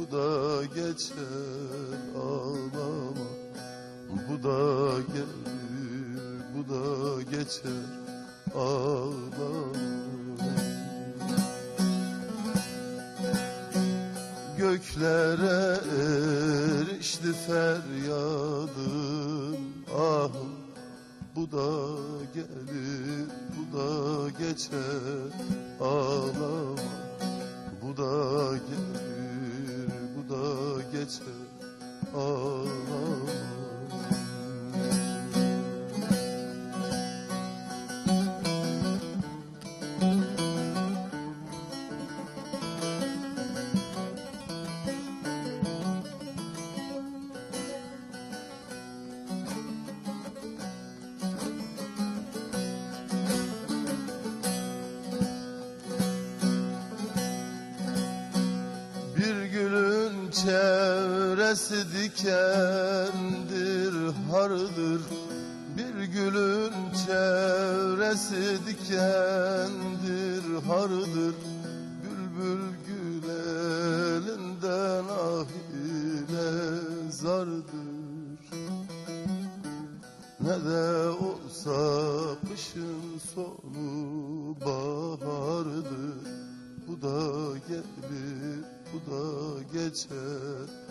bu da geçer ağlama. Bu da gelir bu da geçer ağlama. Göklere erişti feryadım ahım Bu da gelir bu da geçer ağlama çevresi dikendir, hardır. Bir gülün çevresi dikendir, hardır. Bülbül gül elinden ah ile zardır. Ne de olsa kışın sonu bahardır Bu da gelir, bu da geçer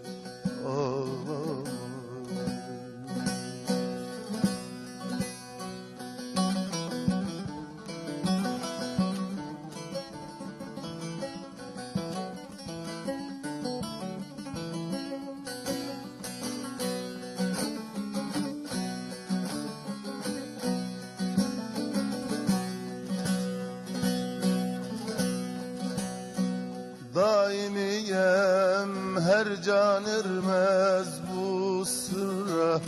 her can ermez bu sırra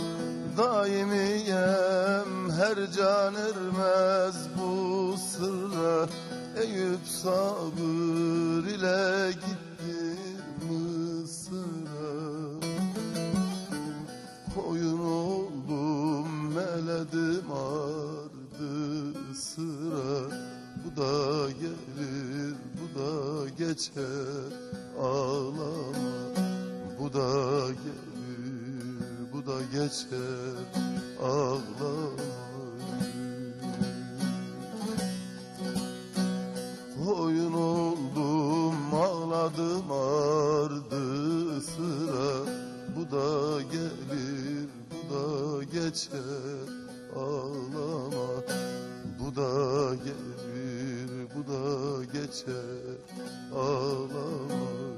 Daimiyem her can ermez bu sırra Eyüp sabır ile gitti Mısır'a. Koyun oldum meledim ardı sıra. Bu da gelir bu da geçer ağlama. Bu da gelir bu da geçer. Ağlama Koyun oldum ağladım ardı sıra. Bu da gelir bu da geçer. Ağlama. Bu da gelir bu da geçer ağlama.